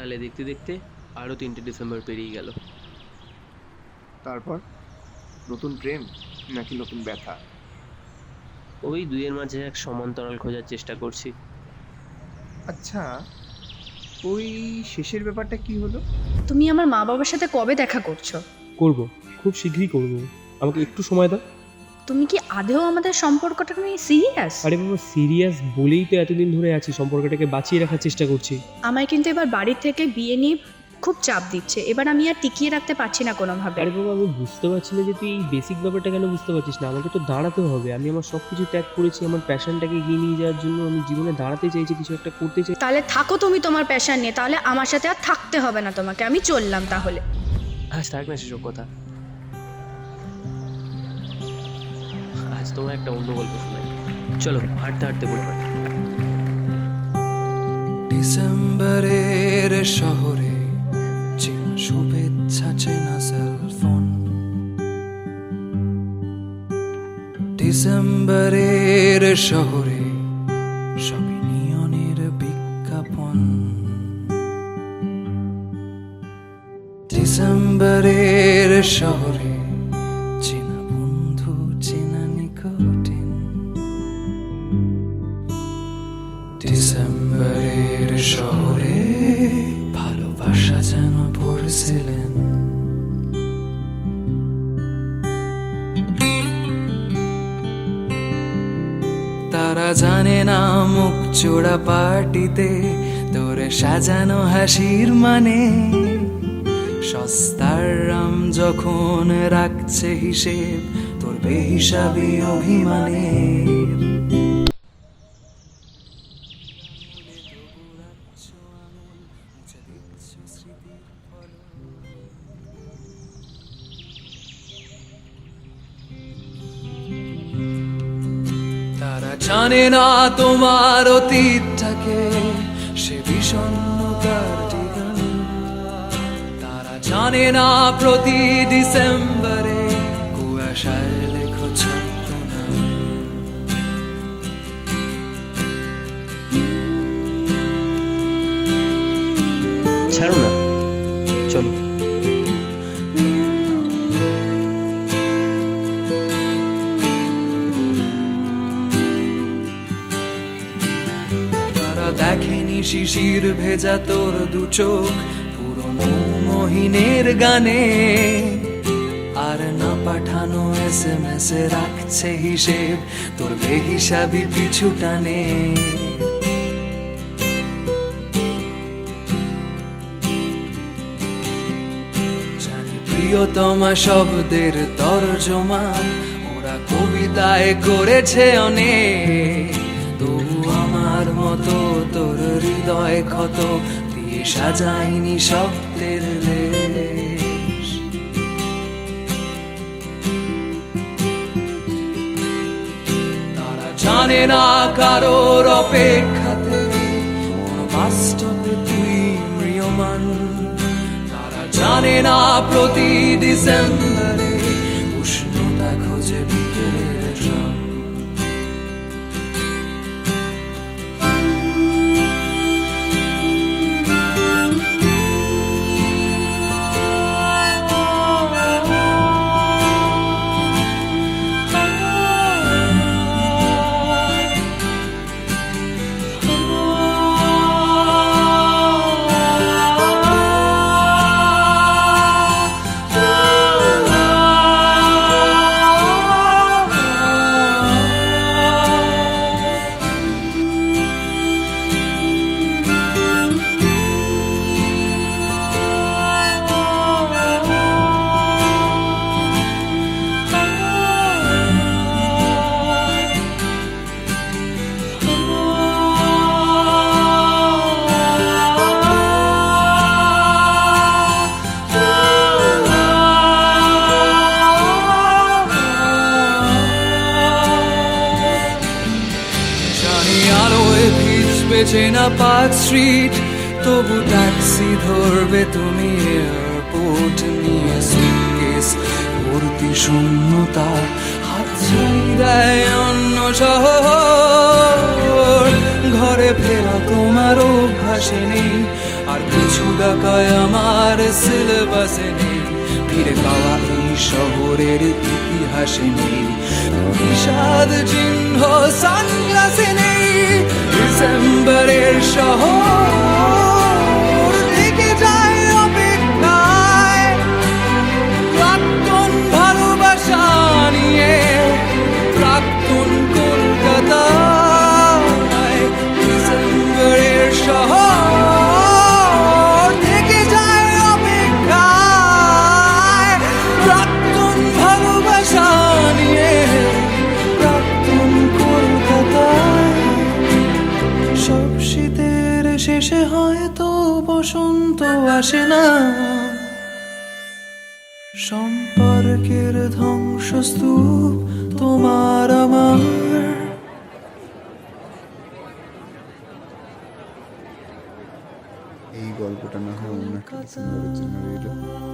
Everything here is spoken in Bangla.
তাহলে দেখতে দেখতে আরও তিনটে ডিসেম্বর পেরিয়ে গেল। তারপর? নতুন প্রেম নাকি নতুন ব্যথা? ওই দুইয়ের মাঝে এক সমান্তরাল খোঁজার চেষ্টা করছি। আচ্ছা ওই শেষের ব্যাপারটা কি হলো? তুমি আমার মা বাবার সাথে কবে দেখা করছ? করব খুব শীঘ্রই করব। আমাকে একটু সময় দাও। তুমি কি আদেও আমাদের সম্পর্কটা নিয়ে সিরিয়াস আরে বাবা সিরিয়াস বলেই তো এতদিন ধরে আছি সম্পর্কটাকে বাঁচিয়ে রাখার চেষ্টা করছি। আমায় কিন্তু এবার বাড়ি থেকে বিয়ে নিয়ে খুব চাপ দিচ্ছে। এবার আমি আর টিকিয়ে রাখতে পারছি না কোনোভাবে। আরে বাবা আমি বুঝতে পারছি না যে তুই এই বেসিক ব্যাপারটা কেন বুঝতে পারছিস না? আমাকে তো দাঁড়াতে হবে। আমি আমার সব কিছু ত্যাগ করেছি আমার প্যাশনটাকে এগিয়ে নিয়ে যাওয়ার জন্য। আমি জীবনে দাঁড়াতে চাইছি কিছু একটা করতে চাই। তাহলে থাকো তুমি তোমার প্যাশন নিয়ে। তাহলে আমার সাথে আর থাকতে হবে না তোমাকে। আমি চললাম তাহলে। আজ থাক না সেসব কথা। তোমার একটা অন্য গল্প শোনাই। চলো, হাঁটতে হাঁটতে বলে পারি ডিসেম্বরের শহরে শুভেচ্ছা, চেনা সেলফোন ডিসেম্বরের শহরে সবই নিয়নের বিজ্ঞাপন। ডিসেম্বরের শহরে তারা জানে না মুখ চোড়া পার্টিতে তোর সাজানো হাসির মানে? সস্তার রাম যখন রাখছে হিসেব, তোর বেহিসাবি অভিমানের। জানে না তোমার অতীতটাকে। সে বিষণ্ণতার তারা জানে না প্রতি ডিসেম্বরে কুয়াশায় শিশির ভেজা তোর দু চোখ, পুরনো মহিনের গানে। আর না পাঠানো এস এম এস রাখছে হিসেব, তোর বেহিসাবি পিছু টানে। প্রিয়তমা শব্দের তর্জমা, ওরা কবিতায় করেছে অনেক। হৃদয় ক্ষত, দিয়ে সাজাইনি শব্দের তারা জানে না কারোর অপেক্ষাতে বাস্তবে তুই তারা জানে না প্রতি ডিসেম্বরে জানি আলোয় ভিজবে চেনা পার্ক স্ট্রিট, তবু ট্যাক্সি ধরবে তুমি এয়ারপোর্ট নিয়ে সুটকেস ভর্তি শূন্যতা হাত ছাড়ি দেয় অন্য শহর। ঘরে ফেরা তোমার অভ্যাসে নেই, আর কিছু ডাকায় আমার সিলেবাসে নেই। ফিরে পাওয়া শহরের ইতিহাসে নেই। বিষাদ চিহ্ন সানগ্লাসে নেই। ডিসেম্বরের শহর। সব শীতের শেষে হয়তো বসন্ত আসে না। সম্পর্কের ধ্বংসস্তূপ তোমার আমার। এই গল্পটা না হয় অন্য একটা